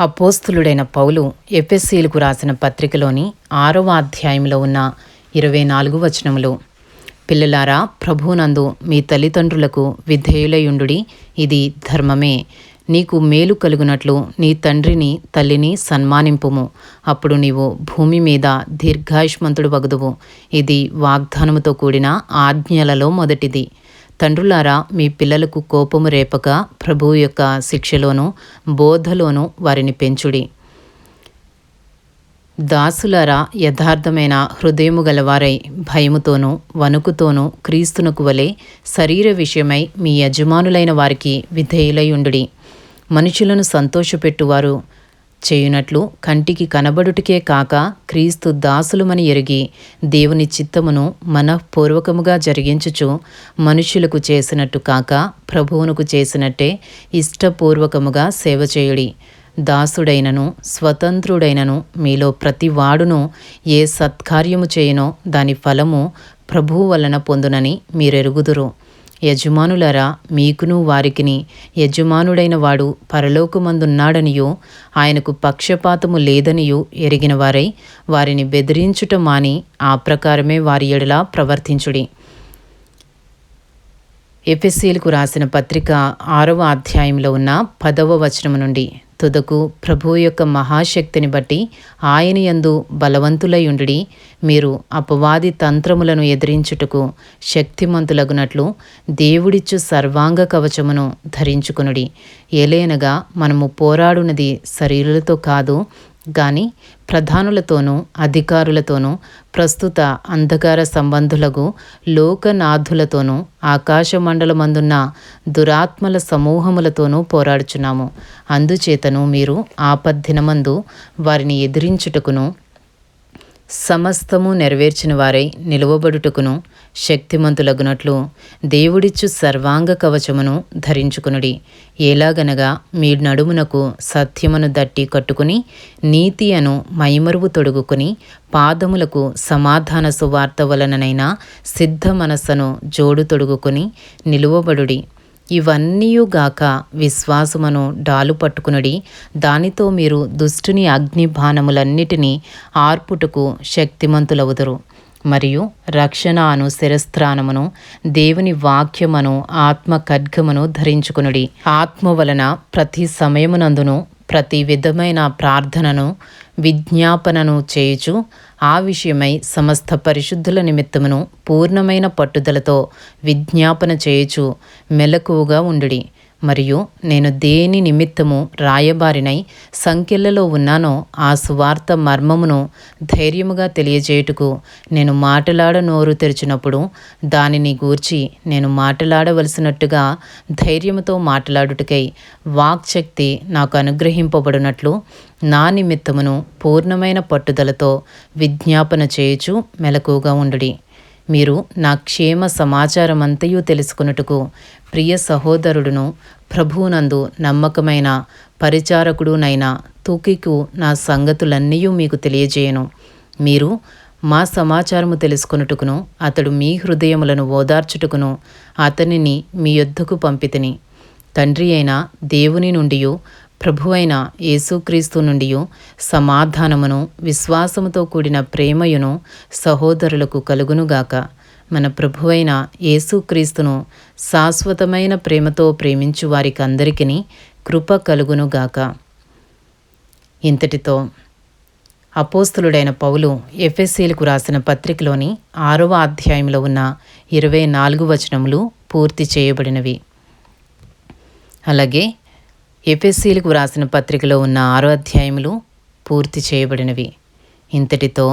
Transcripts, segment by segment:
అపోస్తులుడైన పౌలు ఎఫెస్సీలకు రాసిన పత్రికలోని ఆరవ అధ్యాయంలో ఉన్న ఇరవై నాలుగు వచనములు. పిల్లలారా ప్రభునందు మీ తల్లిదండ్రులకు విధేయులయుండుడి ఇది ధర్మమే. నీకు మేలు కలుగునట్లు నీ తండ్రిని తల్లిని సన్మానింపుము. అప్పుడు నీవు భూమి మీద దీర్ఘాయుష్మంతుడు వగదువు. ఇది వాగ్దానముతో కూడిన ఆజ్ఞలలో మొదటిది. తండ్రులారా మీ పిల్లలకు కోపము రేపక ప్రభువు యొక్క శిక్షలోను బోధలోను వారిని పెంచుడి. దాసులారా యథార్థమైన హృదయము గలవారై భయముతోనూ వణుకుతోనూ క్రీస్తునకు వలె శరీర విషయమై మీ యజమానులైన వారికి విధేయులై ఉండుడి. మనుషులను సంతోషపెట్టువారు చేయునట్లు కంటికి కనబడుటకే కాక క్రీస్తు దాసులమని ఎరిగి దేవుని చిత్తమును మనఃపూర్వకముగా జరిగించుచు మనుష్యులకు చేసినట్టు కాక ప్రభువునకు చేసినట్టే ఇష్టపూర్వకముగా సేవ చేయుడి. దాసుడైనను స్వతంత్రుడైనను మీలో ప్రతి వాడును ఏ సత్కార్యము చేయనో దాని ఫలము ప్రభువు వలన పొందునని మీరెరుగుదురు. యజమానులరా మీకును వారికిని యజమానుడైన వాడు పరలోకమందున్నాడనియో ఆయనకు పక్షపాతము లేదనియో ఎరిగిన వారై వారిని బెదిరించుట మాని ఆ ప్రకారమే వారి ఎడలా ప్రవర్తించుడి. ఎఫ్ఎస్సీలకు రాసిన పత్రిక ఆరవ అధ్యాయంలో ఉన్న పదవ వచనము నుండి తుదకు ప్రభు యొక్క మహాశక్తిని బట్టి ఆయన యందు బలవంతులయుండి మీరు అపవాది తంత్రములను ఎదిరించుటకు శక్తిమంతులగునట్లు దేవుడిచ్చు సర్వాంగ కవచమును ధరించుకునుడి. ఏలేనగా మనము పోరాడునది శరీరులతో కాదు గాని ప్రధానులతోనూ అధికారులతోనూ ప్రస్తుత అంధకార సంబంధులకు లోకనాథులతోనూ ఆకాశమండలమందున్న దురాత్మల సమూహములతోనూ పోరాడుచున్నాము. అందుచేతను మీరు ఆపద్దినమందు వారిని ఎదిరించుటకును సమస్తము నెరవేర్చిన వారై నిలువబడుటకును శక్తిమంతులగునట్లు దేవుడిచ్చు సర్వాంగ కవచమును ధరించుకునుడి. ఎలాగనగా మీ నడుమునకు సత్యమును దట్టి కట్టుకుని నీతి అను మైమరువు తొడుగుకుని పాదములకు సమాధాన సువార్త వలననైనా సిద్ధ మనస్సును జోడు తొడుగుకుని నిలువబడుడి. ఇవన్నీయుగాక విశ్వాసమును డాలు పట్టుకునుడి. దానితో మీరు దుష్టుని అగ్ని బాణములన్నిటినీ ఆర్పుటకు శక్తిమంతులవుదురు. మరియు రక్షణ అను శిరస్త్రానమును దేవుని వాక్యమును ఆత్మ ఖడ్గమును ధరించుకునుడి. ఆత్మ వలన ప్రతి సమయమునందును ప్రతి విధమైన ప్రార్థనను విజ్ఞాపనను చేయుచు ఆ విషయమై సమస్త పరిశుద్ధుల నిమిత్తమును పూర్ణమైన పట్టుదలతో విజ్ఞాపన చేయుచు మెలకువగా ఉండుడి. మరియు నేను దేని నిమిత్తము రాయబారినై సంఖ్యలలో ఉన్నానో ఆ సువార్త మర్మమును ధైర్యముగా తెలియజేయుటకు నేను మాటలాడ నోరు తెరిచినప్పుడు దానిని గూర్చి నేను మాటలాడవలసినట్టుగా ధైర్యముతో మాట్లాడుటకై వాక్శక్తి నాకు అనుగ్రహింపబడినట్లు నా నిమిత్తమును పూర్ణమైన పట్టుదలతో విజ్ఞాపన చేయుచు మెలకుగా ఉండుడి. మీరు నా క్షేమ సమాచారమంతయు తెలుసుకున్నట్టుకు ప్రియ సహోదరుడును ప్రభువునందు నమ్మకమైన పరిచారకుడునైన తూకికు నా సంగతులన్నీయూ మీకు తెలియజేయను. మీరు మా సమాచారము తెలుసుకొనుటకును అతడు మీ హృదయములను ఓదార్చుటకును అతనిని మీ యొద్దకు పంపితిని. తండ్రి అయిన దేవుని నుండి ప్రభువైన యేసుక్రీస్తు నుండి సమాధానమును విశ్వాసముతో కూడిన ప్రేమయును సహోదరులకు కలుగునుగాక. మన ప్రభువైన యేసుక్రీస్తును శాశ్వతమైన ప్రేమతో ప్రేమించు వారికి అందరికీ కృప కలుగునుగాక ఇంతటితో అపోస్తులుడైన పౌలు ఎఫ్ఎస్సీలకు రాసిన పత్రికలోని ఆరవ అధ్యాయంలో ఉన్న ఇరవై నాలుగు వచనములు పూర్తి చేయబడినవి. అలాగే ఎఫ్ఎస్సీలకు వ్రాసిన పత్రికలో ఉన్న ఆరో అధ్యాయములు పూర్తి చేయబడినవి. ఇంతటితో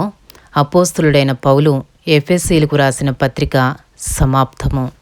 అపోస్తులుడైన పౌలు ఎఫ్ఎస్సీలకు రాసిన పత్రిక సమాప్తము.